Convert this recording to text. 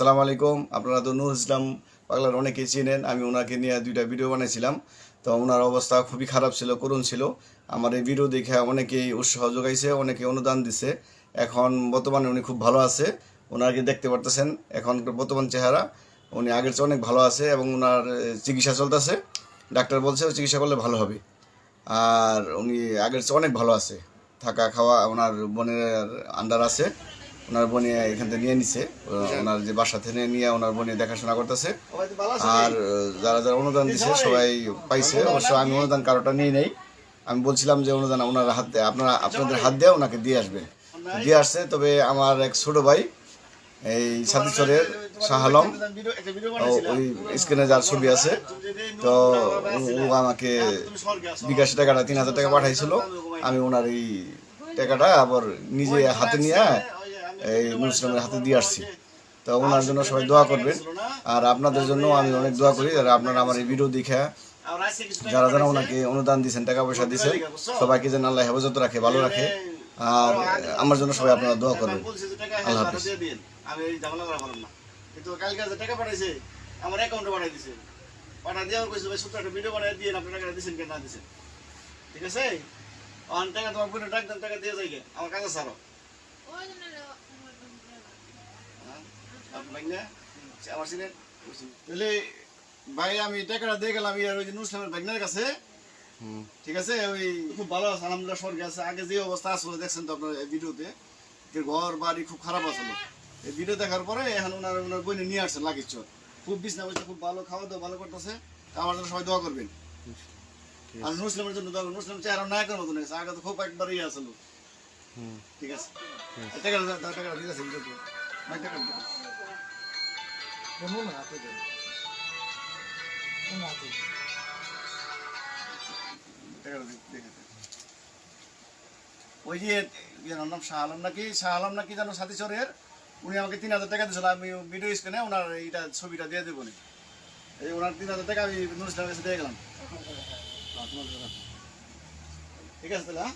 আসসালামু আলাইকুম। আপনারা তো নূর ইসলাম পাগলার অনেকেই চিনেন। আমি ওনাকে নিয়ে দুইটা ভিডিও বানাইছিলাম। তো ওনার অবস্থা খুবই খারাপ ছিল, করুণ ছিল। আমার এই ভিডিও দেখে অনেকেই উৎসাহ যোগাইছে, অনেকে অনুদান দিছে। এখন বর্তমানে উনি খুব ভালো আছে ওনাকে দেখতে পারতেছেন। এখন বর্তমান চেহারা, উনি আগের চেয়ে অনেক ভালো আছে এবং ওনার চিকিৎসা চলতেছে। ডাক্তার বলছে চিকিৎসা করলে ভালো হবে। আর উনি আগের চেয়ে অনেক ভালো আছে। থাকা, খাওয়া ওনার বোনের আন্ডার আছে। ওনার বোনে এখান থেকে নিয়ে নিছে। ওনার যে বাসা থেকে নিয়ে ওনার বোনে দেখাশোনা করতেছে। আর যারা যারা অনুদান দিছে সবাই পাইছে। অবশ্য আমি অনুদান কারোটা নিয়ে নেই। আমি বলছিলাম যে অনুদান ওনার হাত দিয়ে, আপনারা আপনাদের হাত দিয়ে ওনাকে দিয়ে আসবে দিয়ে আসছে, তবে আমার এক ছোট ভাই, এই সাতিচরের শাহ আলম, ও ওই স্ক্রিনে যার ছবি আছে, তো ও আমাকে বিকাশ টাকাটা তিন হাজার টাকা পাঠাইছিল। আমি ওনার এই টাকাটা আবার নিজে হাতে নিয়ে এই মুসলিমের হাতে দিয়ে আসছি। তো ওনার জন্য সবাই দোয়া করবেন। আর আপনাদের জন্য আমি অনেক দোয়া করি। যারা আপনারা আমার এই ভিডিও দেখে যারা যারা ওনাকে অনুদান দিয়েছেন টাকা পয়সা দিয়েছেন সবাইকে যেন আল্লাহ হেফাজত রাখে ভালো রাখে। আর আমার জন্য সবাই আপনারা দোয়া করবেন। আল্লাহ হাফিজ। আমি ঝামেলা করা পারলাম না। কিন্তু কালকে যে টাকা পাঠাইছে আমার অ্যাকাউন্টে পাঠাই দিছে। পাঠা দিয়ে আমার কইছে ভাই ছোট্ট একটা ভিডিও বানাই দিয়ে আপনি টাকা দিছেন কেন না দিছেন। ঠিক আছে? অন টাকা তোমার বোনের ডাক দেন টাকা দিয়ে যাই আমার কাছে না? আমার ছিলেন তাহলে ভাই আমি টাকাটা দিয়ে গেলাম ইয়ার ওই যে নুসলামের ভাগনার কাছে। ঠিক আছে? ওই খুব ভালো আছে আলহামদুলিল্লাহ স্বর্গে আছে। আগে যে অবস্থা আসলে দেখছেন তো আপনার এই ভিডিওতে? যে ঘর বাড়ি খুব খারাপ আসলো এই ভিডিও দেখার পরে এখন ওনার ওনার বইনে নিয়ে আসছেন লাগিচ্ছ খুব বিছনা বসে খুব ভালো খাওয়া দাওয়া ভালো করতেছে। আমার জন্য সবাই দোয়া করবেন। আর মুসলিমের জন্য দোয়া করবেন। মুসলিম চেহারা নায়কের হয়েছে। আগে তো খুব একবার ইয়ে আসলো ঠিক আছে? টাকা দাও, টাকা ওই যে নাম শাহ আলম নাকি? শাহ আলম নাকি জানো সাথীচরের উনি আমাকে তিন হাজার টাকা দিয়েছিল, আমি ভিডিও স্ক্রিনে ওনার এইটা ছবিটা দিয়ে দেবো। এই ওনার তিন হাজার টাকা আমি নুর ইসলামের কাছে দিয়ে গেলাম। ঠিক আছে তাহলে হ্যাঁ?